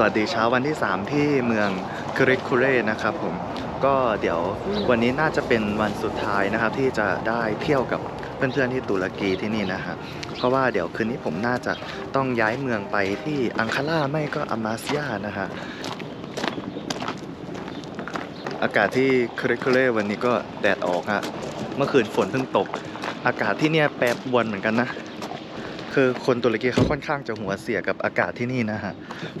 สวัสดีเช้าวันที่ 3 ที่เมืองคริคูเรนะครับผมก็เดี๋ยววันนี้น่าจะเป็นวันสุดท้ายนะครับ ที่จะได้เที่ยวกับเพื่อนๆที่ตุรกีที่นี่นะฮะเพราะว่าเดี๋ยวคืนนี้ผมน่าจะต้องย้ายเมืองไปที่อังคาราไม่ก็อามาสยานะฮะอากาศที่คริคูเรวันนี้ก็แดดออกฮะเมื่อคืนฝนเพิ่งตก อากาศที่เนี่ยแปรปรวนเหมือนกันนะ คือคนตุรกีเขาค่อนข้างจะหัวเสียกับอากาศที่นี่นะฮะ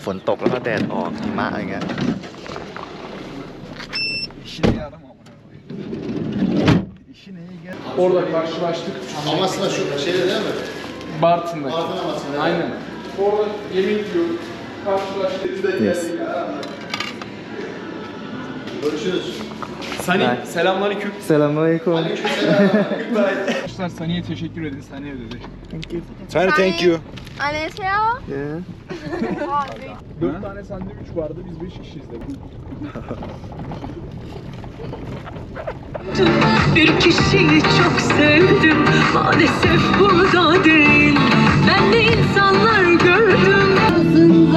ฝนตกแล้วก็แดดออกหิมะอะไรเงี้ย İşine yaramam ona İşine iyi gel. Orada karşılaştık. Amasya şu şeyde değil mi? Bartın'daki. Bartın Amasya. evet. Aynen. Orada yemek yiyoruz. Karşılaştık. Biz de Yes. geldik. Görüşürüz. Sani, Bye. selamünaleyküm. Selamünaleyküm. Arkadaşlar Sani'ye teşekkür edin. Sani'ye dedi. Thank you. Sana thank you. 안녕하세요. Yeah. Dört tane sandviç vardı. Biz beş kişiyiz de. Bir kişiyi çok sevdim Maalesef burada değil Ben de insanlar gördüm Yazın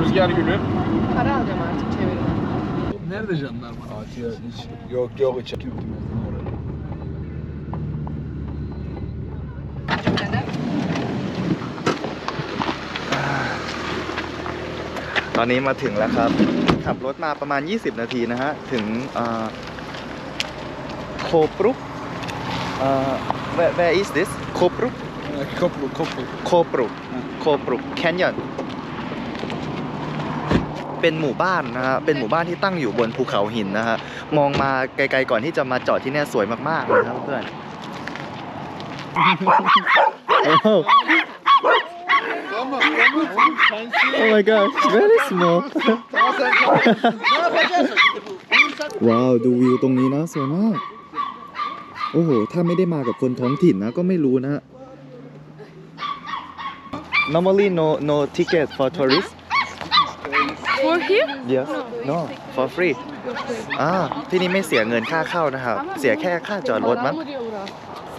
Rüzgar gülü. Para alacağım artık çevirme. Nerede jandarma? Fatih hiç yok yok hiç. Neden? ตอนนี้มาถึงแล้วครับ ขับรถมาประมาณ 20 นาทีนะฮะ ถึงโคปรุก where where is this โคปรุก Koplu koplu. โคปรุก โคปรุกแคนยอนเป็นหมู่บ้านนะฮะ เป็นหมู่บ้านที่ตั้งอยู่บนภูเขาหินนะฮะ มองมาไกลๆก่อนที่จะมาจอดที่เนี่ยสวยมากๆเลยครับเพื่อน Oh my gosh, very small. ว้าว ดูวิวตรงนี้นะสวยมาก โอ้โห ถ้าไม่ได้มากับคนท้องถิ่นนะ ก็ไม่รู้นะ Normally no no ticket for tourists For here? Yes no for free อ่าที่นี่ไม่เสียเงินค่าเข้านะครับ เสียแค่ค่าจอดรถมั้ง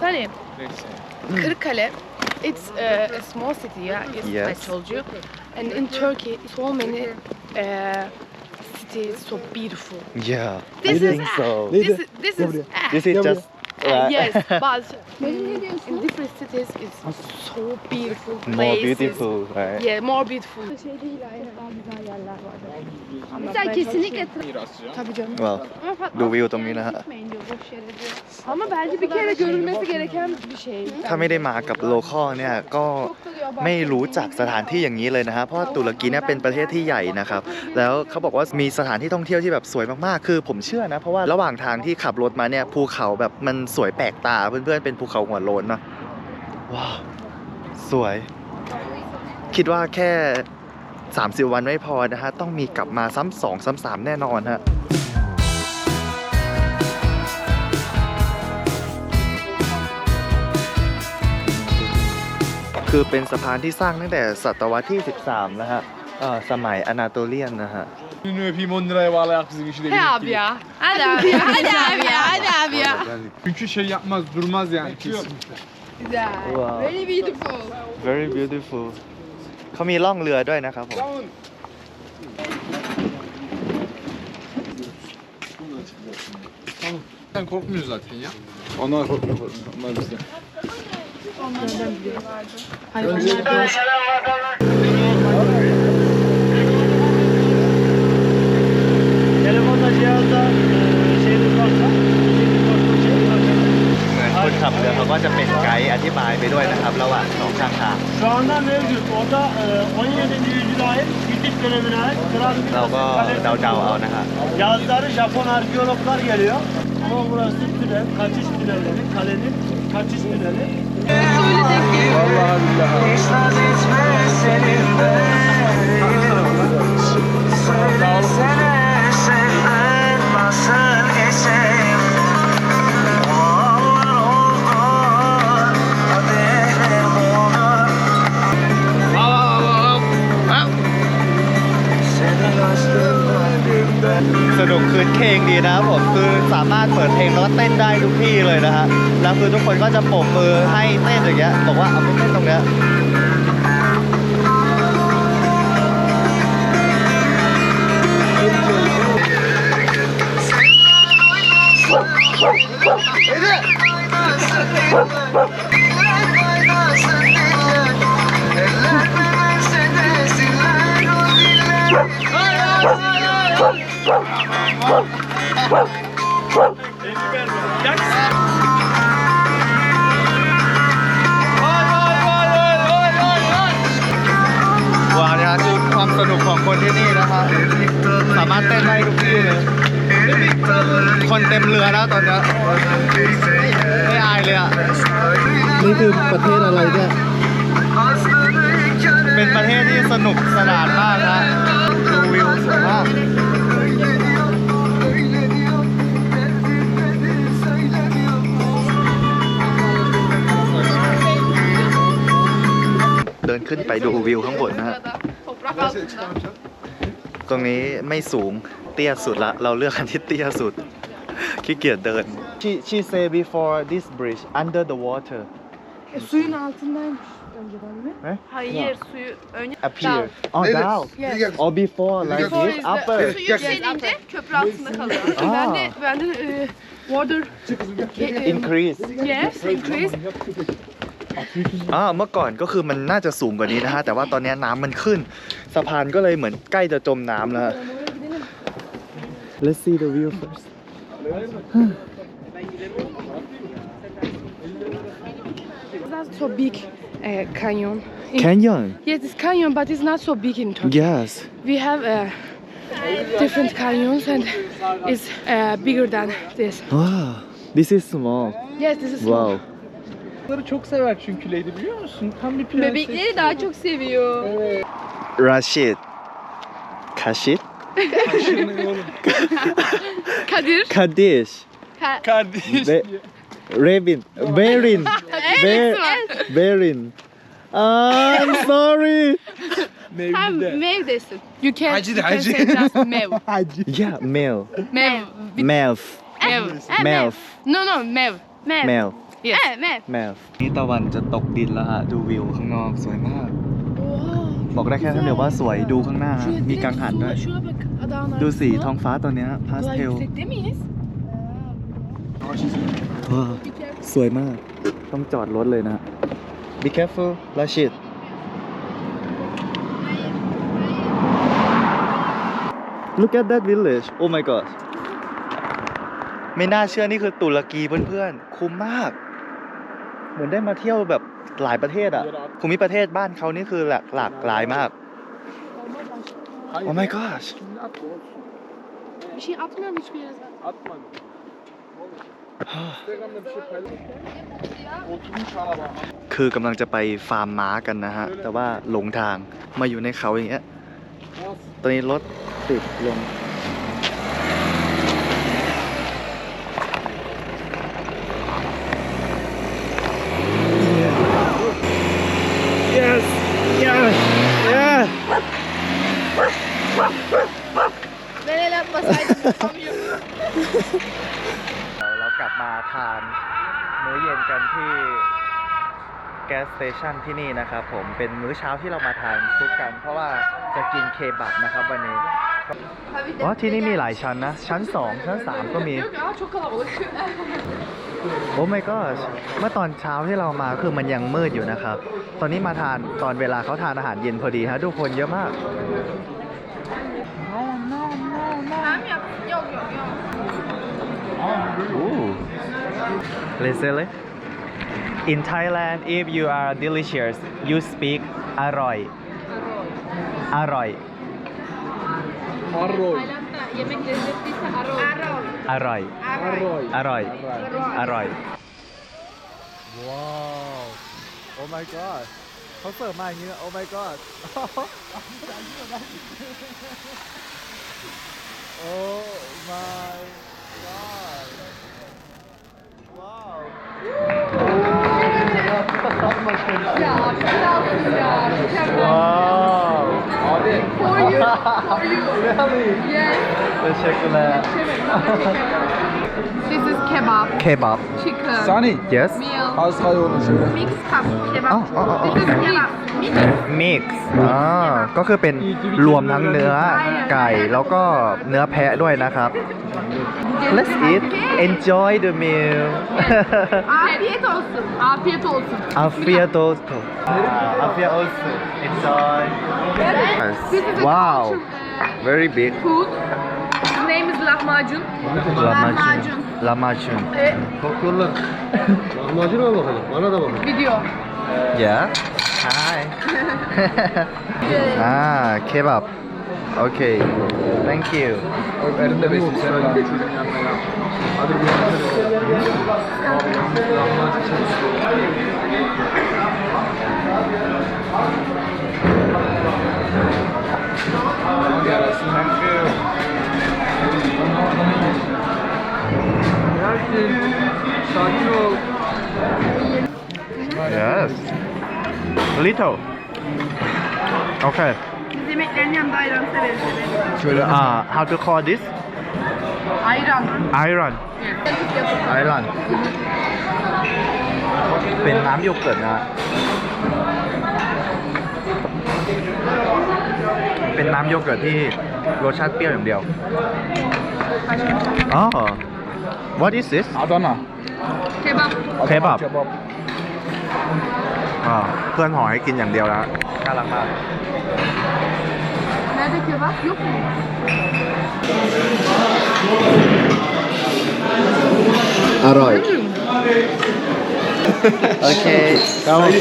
Sunny. Kırıkkale. It's uh, a small city, yeah. It's, I Yes. told you. And in Turkey, so many uh, cities so beautiful. Yeah I This is- think so This is this is This is just uh, yes, but in different cities, it's so beautiful places. more beautiful right Yeah, more beautiful. Güzel kesinlikle Mirasçı. Tabii canım. Wow ดูวิวตรงนี้นะฮะ gitmeyin diyor boş yere diyor. Ama bence bir kere görülmesi gereken bir şey. ถ้าไม่ได้มากับโลคอลเนี่ยก็ ไม่รู้จักสถานที่อย่างนี้เลยนะฮะเพราะตุรกีเนี่ยเป็นประเทศที่ใหญ่นะครับ แล้วเขาบอกว่ามีสถานที่ท่องเที่ยวที่แบบสวยมากๆ คือผมเชื่อนะ เพราะว่าระหว่างทางที่ขับรถมาเนี่ยภูเขาแบบมันสวยแปลกตาเพื่อนๆเป็นภูเขาหัวโลนเนาะว้าวสวย คิดว่าแค่ 30 วันไม่พอนะฮะต้องมีกลับมาซ้ำสองซ้ำสามแน่นอนฮะ คือเป็นสะพานที่สร้างตั้งแต่ศตวรรษที่ 13 นะฮะเอ่อสมัยอนาโตเลียนนะฮะ Ünlü öpeyim 10 liraya bağlayak bizim işi de Hey abi ya. Hadi abi ya. Hadi abi ya. Hadi abi ya. Çünkü şey yapmaz, durmaz yani kesin. Güzel. Wow. Very beautiful. very beautiful เขามีล่องเรือด้วยนะครับผม Sen korkmuyorsun zaten ya. Onlar korkmuyor korkmuyor. Onlar bizde. Telefonla cihazda şeyiniz varsa เหมือนคนขับเรือเขาก็จะเป็นไกด์อธิบายไปด้วยนะครับ ระหว่างสองข้างทาง şu anda mevcut. Orada e, 17. yüzyıla ait Hitit dönemine ait Kral เราก็เดาๆเอานะครับ Yazları Japon arkeologlar geliyor. Ama burası tünel, kaçış tünelleri, kalenin kaçış tüneli. สนุกคืนเคงดีนะครับผมคือสามารถเปิดเพลงแล้วก็เต้นได้ทุกที่เลยนะฮะ แล้วคือทุกคนก็จะปรบมือให้เต้นอย่างเงี้ยบอกว่าเอาไปเต้นตรงเนี้ย คนเต็มเรือแล้วตอนเนี้ยไม่อายเลยอะ นี่คือประเทศอะไรเนี่ย เป็นประเทศที่สนุกสนานมากนะดูวิวสวยมากเดินขึ้นไปดูวิวข้างบนนะฮะ Toprak altında. ตรงนี้ไม่สูงเตี้ยสุดละ เราเลือกอันที่เตี้ยสุด ขี้เกียจเดิน she she say before this bridge under the water E, suyun altındaymış önceden mi? Ne? Hayır suyu önce appear oh down Yes. or before like Before this is the- upper Su yükselince köprü altında kalıyor. ben de ben de e, water e, e, increase yes increase อ่าเมื่อก่อนก็คือมันน่าจะสูงกว่านี้นะฮะ แต่ว่าตอนนี้น้ำมันขึ้น สะพานก็เลยเหมือนใกล้จะจมน้ำแล้ว Let's see the view first It's not so big uh, canyon. In- Canyon Yes, it's canyon, but it's not so big in Turkey. yes We have uh, different canyons, and it's uh, bigger than this. wow this is small Yes, this is small. wow çok sever çünkü Lady biliyor musun? Tam bir prenses. Bebekleri daha çok seviyor. Rashid Kaşit Kadir. Kadish Kardeş. Be- Revin Berin Be- Berin Ah, I'm sorry Mevlide. Mev desin. You can, Hacı you de, can hacı. say just mev. yeah Mel Mev. Melf Mev. Melf No, no, mev. Mev. Mel Yes. mev. Melf นี่ตะวันจะตกดินแล้วฮะ ดูวิวข้างนอกสวยมาก บอกได้แค่คำเดียวว่าสวยดูข้างหน้า มีกังหันด้วย Şuna bak adamlar. ดูสีท้องฟ้าตอนเนี้ยพาส Ulan เทล yüksekte miyiz? ว้าวสวยมาก ต้องจอดรถเลยนะ Be careful Rashid Look at that village Oh my god ไม่น่าเชื่อนี่คือตุรกีเพื่อนๆ คุ้มมาก เหมือนได้มาเที่ยวแบบ หลายประเทศอะภูมิประเทศบ้านเขานี่คือหลากหลากหลายมาก Oh my gosh Şimdi atma olsun. Bir şey atmıyorum hiçbir yere zaten. Atma. Instagram'da bir şey paylaş. Oturmuş araba. คือกำลังจะไปฟาร์มม้ากันนะฮะ แต่ว่าหลงทางมาอยู่ในเขาอย่างเงี้ย ตอนนี้รถติดลง yes yes yeah Ben el atmasaydım yapamıyorum. เรากลับมาทานมื้อเย็นกันที่แก๊สสเต ชันที่นี่นะครับผมเป็นมื้อเช้าที่เรามาทานซุปกัน เพราะว่าจะกินเคบับนะครับวันนี้อ๋อที่นี่มีหลายชั้นนะ ชั้น 2 ชั้น 3 ก็มี Yok ya çok kalabalık. โอ้ my god เมื่อตอนเช้าที่เรามาคือมันยังมืดอยู่นะครับ ตอนนี้มาทานตอนเวลาเขาทานอาหารเย็นพอดีฮะทุกคนเยอะมาก Hem yap. Yok yok yok. Ooh. Literally. In Thailand, if you are delicious, you speak อร่อย อร่อย Arroy. Tayland'da yemek lezzetliyse arroz. Arroz. อร่อย Arroy. อร่อย Arroy. อร่อย ว้าว โอ้ my god เขาเสิร์ฟมาอย่างนี้นะโอ้ my god โอ้ my god ว้ าว Ya kralsın ya. Mükemmel. ว้าว For you. For you. really Yes. Teşekkürler. This is kebab, Kebab. chicken, Sani. Yes. meal, Az kay onu şöyle. mix cup kebab. Oh, oh, oh, oh. This is kebab. Mix. Mix อ่าก็คือเป็นรวมทั้งเนื้อไก่แล้วก็เนื้อแพะด้วยนะครับ Let's eat enjoy the meal Afiyet olsun. Afiyet olsun. Afiyet olsun Afiyet olsun Enjoy This is a Wow culture, Very big uh, food. Lahmacun. Lahmacun. Lahmacun. Evet. Bakıyorlar. Lahmacuna mı bakalım? Bana da bakın. Video. Yeah. Hi. ah, kebap. Okay. Thank you. Erinde besim sen daha çocuğun yanına yap. Hadi bir Thank you. Yes Little Okay Biz yemeklerin yanında ayran severiz. Şöyle Ah How to call this Ayran. Iron ไอรอนเป็นน้ำโยเกิร์ตนะฮะเป็นน้ำโยเกิร์ตที่รสชาติเปรี้ยวอย่างเดียวอ๋อ What is this Adana. Kebap. Adana Kebap. Kebap. อ่าเพื่อนห่อให้กินอย่างเดียวแล้วน่ารักมาก Nerede kebap? Yok mu? อร่อย โอเค Tamam. Öyle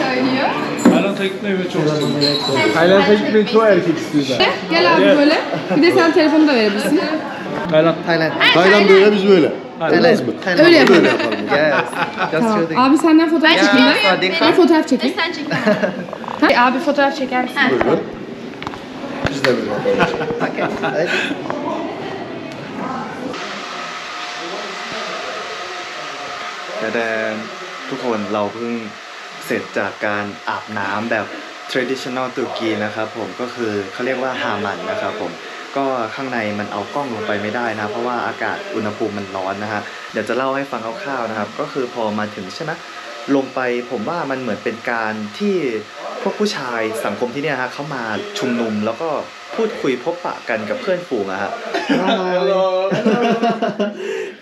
söylüyor. Tayland'a gitmeyi ve çok seviyorum. Tayland'a gitmeyi çok erkek istiyor zaten. Gel abi böyle. Bir de sen telefonu da verebilirsin. Tayland. Thailand Tayland böyle biz böyle. Olmaz mı? Thailand Öyle yapalım. Böyle yapalım. yes just Tamam. shooting Abi senden fotoğraf çekeyim Ya, ben. sağ Ben fotoğraf çekeyim. Sen çek. Ha, Abi fotoğraf çeker misin? Buyurun. Biz de böyle yapalım. กระแดนทุกคนเราเพิ่งเสร็จจากการอาบน้ำแบบ traditional ตุรกีนะครับผมก็คือเขาเรียกว่าฮามันนะครับผม ก็ข้างในมันเอากล้องลงไปไม่ได้นะ เพราะว่าอากาศอุณหภูมิมันร้อนนะฮะเดี๋ยวจะเล่าให้ฟังคร่าวๆนะครับ ก็คือพอมาถึงใช่ไหมลงไปผมว่ามันเหมือนเป็นการที่พวกผู้ชายสังคมที่เนี่ยฮะเขามาชุมนุมแล้วก็พูดคุยพบปะกันกับเพื่อนฝูงอะฮะ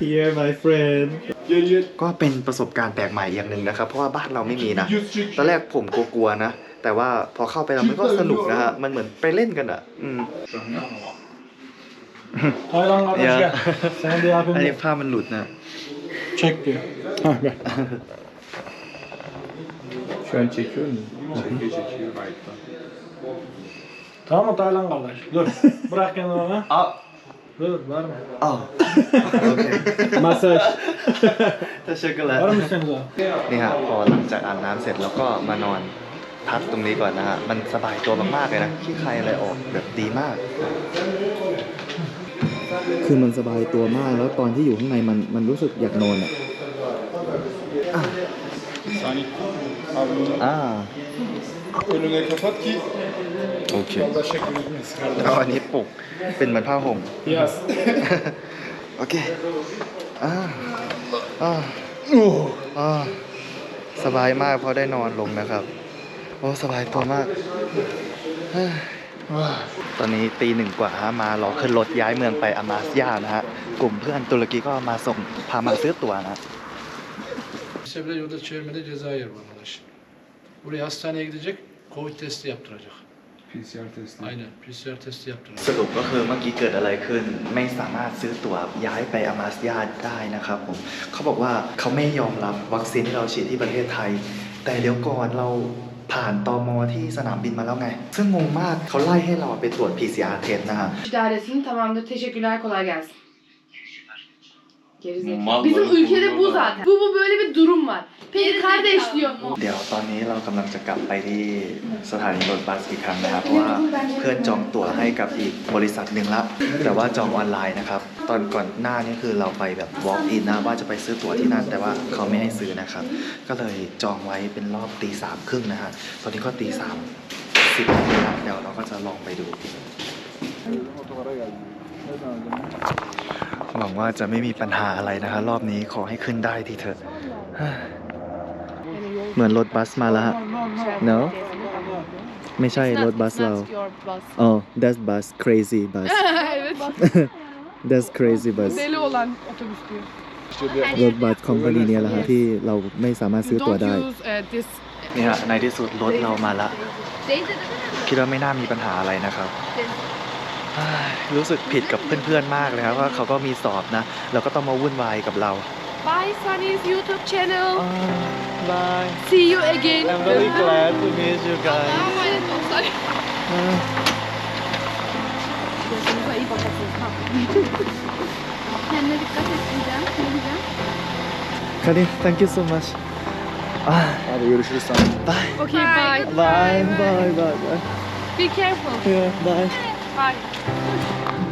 Here my friend ก็เป็นประสบการณ์แปลกใหม่อย่างหนึ่งนะครับ เพราะว่าบ้านเราไม่มีนะตอนแรกผมกลัวๆนะ แต่ว่าพอเข้าไปแล้วมันก็สนุกนะฮะมันเหมือนไปเล่นกันอะ อืม Tayland kardeş เยอะ gel. Sana da อัน yapayım. นี้ภาพมันหลุดนะ Çek diyor. Ha gel. Şu an çekiyor mu? Çekiyor çekiyor gayet. Tamam mı Tayland kardeş? Dur. Bırak kendini bana. อ้าว Dur var mı? อ้าว โอเค Masaj. ถ้าเช็คกันแล้ว Var mı senin daha? นี่ฮะพอหลังจากอาบน้ำเสร็จแล้วก็มานอนพักตรงนี้ก่อนนะฮะ มันสบายตัวมากๆเลยนะขี้ใครอะไรออกแบบดีมาก คือมันสบายตัวมาก แล้วตอนที่อยู่ข้างในมันมันรู้สึกอยากนอนอะ Sani. Abi อ่า önüne kapat ki โอเค yolda şekil etmesin. แล้วอันนี้ปลุกเป็นเหมือนผ้าห่ม Yaz. โอเค อ่า อ่าอ่า สบายมากเพราะได้นอนลงนะครับ โอ้ สบายตัวมากเฮ้ย ตอนนี้ตีหนึ่งกว่าฮะมารอขึ้นรถย้ายเมืองไปอามาสยานะฮะ กลุ่มเพื่อนตุรกีก็มาส่งพามาซื้อตั๋วนะ Sebeple yolda çevirmede Cezayir var arkadaş. Buraya hastaneye gidecek. Covid testi yaptıracak. PCR testi. Aynen. PCR testi yaptıracak. สรุปก็คือเมื่อกี้เกิดอะไรขึ้น ไม่สามารถซื้อตั๋วย้ายไปอามาสยาได้นะครับผม เขาบอกว่าเขาไม่ยอมรับวัคซีนที่เราฉีดที่ประเทศไทย แต่เดี๋ยวก่อนเรา ผ่านตอมที่สนามบินมาแล้วไง ซึ่งงงมากเขาไล่ให้เราไปตรวจ PCR test นะฮะ İdaresini tamamdır. Teşekkürler. Kolay gelsin. Gerizekalı. Bizim ülkede bu zaten. Bu, bu böyle bir durum var. Peki kardeş diyor. เดี๋ยวตอนนี้เรากำลังจะกลับไปที่สถานีรถบัสอีกครั้งนะครับเพราะว่าเพื่อนจองตั๋วให้กับอีกบริษัทหนึ่งแล้วแต่ว่าจองออนไลน์นะครับ ตอนก่อนหน้านี้คือเราไปแบบ walk in นะว่าจะไปซื้อตั๋วที่นั่น แต่ว่าเขาไม่ให้ซื้อนะครับ ก็เลยจองไว้เป็นรอบตีสามครึ่งนะฮะตอนนี้ก็ตีสามสิบนาทีแล้วเดี๋ยวเราก็จะลองไปดู Otobara geldim. หวังว่าจะไม่มีปัญหาอะไรนะคะ รอบนี้ขอให้ขึ้นได้ทีเถอะเหมือนรถบัสมาแล้วฮะ no ไม่ใช่รถบัสเราอ๋อ that's bus crazy bus evet. that's crazy bus Deli olan otobüs diyor. รถบัสคอมพานีนี้แหละฮะที่เราไม่สามารถซื้อตั๋ว Don't ได้ use uh, this. นี่ฮะในที่สุดรถเรามาละ คิดว่าไม่น่ามีปัญหาอะไรนะครับเฮ้ย รู้สึกผิดกับเพื่อนๆมากเลยครับว่าเขาก็มีสอบนะแล้วก็ต้องมาวุ่นวายกับเรา Bye Sunny's YouTube channel. Bye See you again. I'm very glad to meet you guys Allah'a emanet ol Sunny. Gözünüze iyi bakasınız. Kendine dikkat et diyeceğim. Ne diyeceğim? Karin thank you so much Ah, Hadi görüşürüz sana. Bye Okay, bye. Bye bye bye bye Be careful. Yeah, bye Bye.